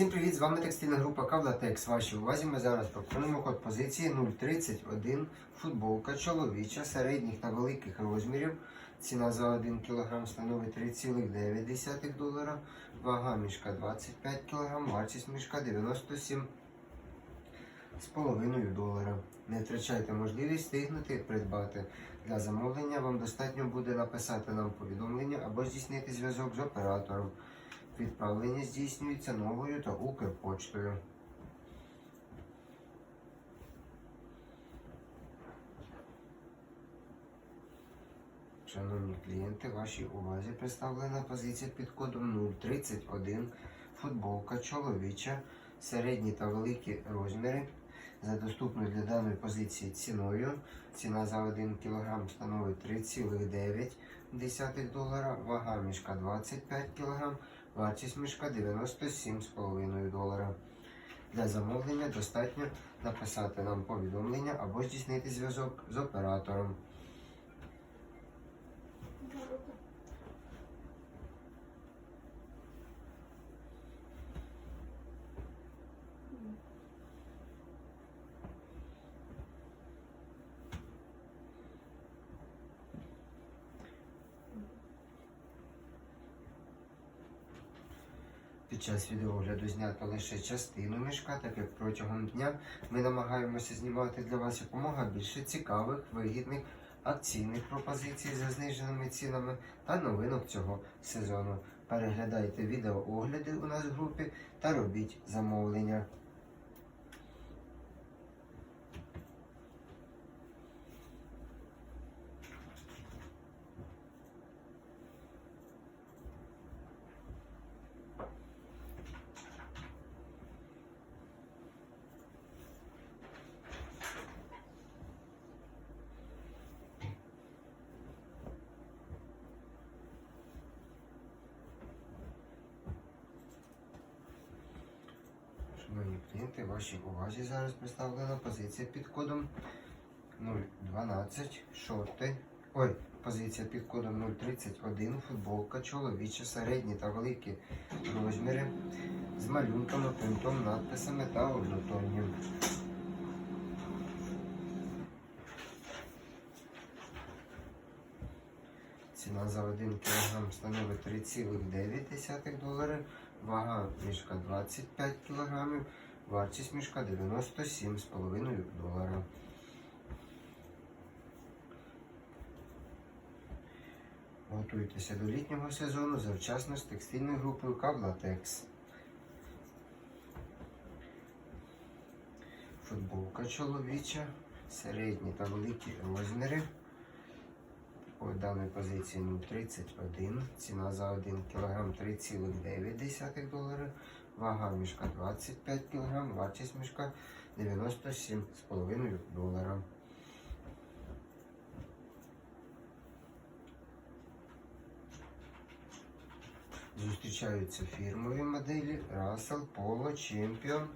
Всім привіт! З вами текстильна група Кавлатекс. Вашій увазі ми зараз пропонуємо код позиції 031 футболка чоловіча середніх та великих розмірів. Ціна за 1 кг становить 3,9 долара. Вага мішка 25 кг, вартість мішка 97 з половиною долара. Не втрачайте можливість встигнути придбати. Для замовлення вам достатньо буде написати нам повідомлення або здійснити зв'язок з оператором. Відправлення здійснюється новою та Укрпочтою. Шановні клієнти, вашій увазі представлена позиція під кодом 031 футболка чоловіча, середні та великі розміри. За доступною для даної позиції ціною. Ціна за 1 кг становить 3,9 долара, вага мішка 25 кг, вартість мішка 97,5 долара. Для замовлення достатньо написати нам повідомлення або здійснити зв'язок з оператором. Під час відеогляду знято лише частину мішка, так як протягом дня ми намагаємося знімати для вас якомога більше цікавих, вигідних акційних пропозицій за зниженими цінами та новинок цього сезону. Переглядайте відеоогляди у нас в групі та робіть замовлення. Шановні клієнти, вашій увазі зараз представлена позиція під кодом 012 шорти. Ой, позиція під кодом 031 футболка чоловіча, середні та великі розміри з малюнками, принтом, надписами та однотонням. Ціна за 1 кг становить 3,9 долари, вага мішка 25 кг, вартість мішка 97,5 долара. Готуйтеся до літнього сезону завчасно з текстильною групою Кавлатекс. Футболка чоловіча, середні та великі розміри. По даній позиції 0,31. Ціна за 1 кг 3,9 долари. Вага мішка 25 кг, вартість мішка 97,5 долара. Зустрічаються фірмові моделі Russell, Polo, Champion,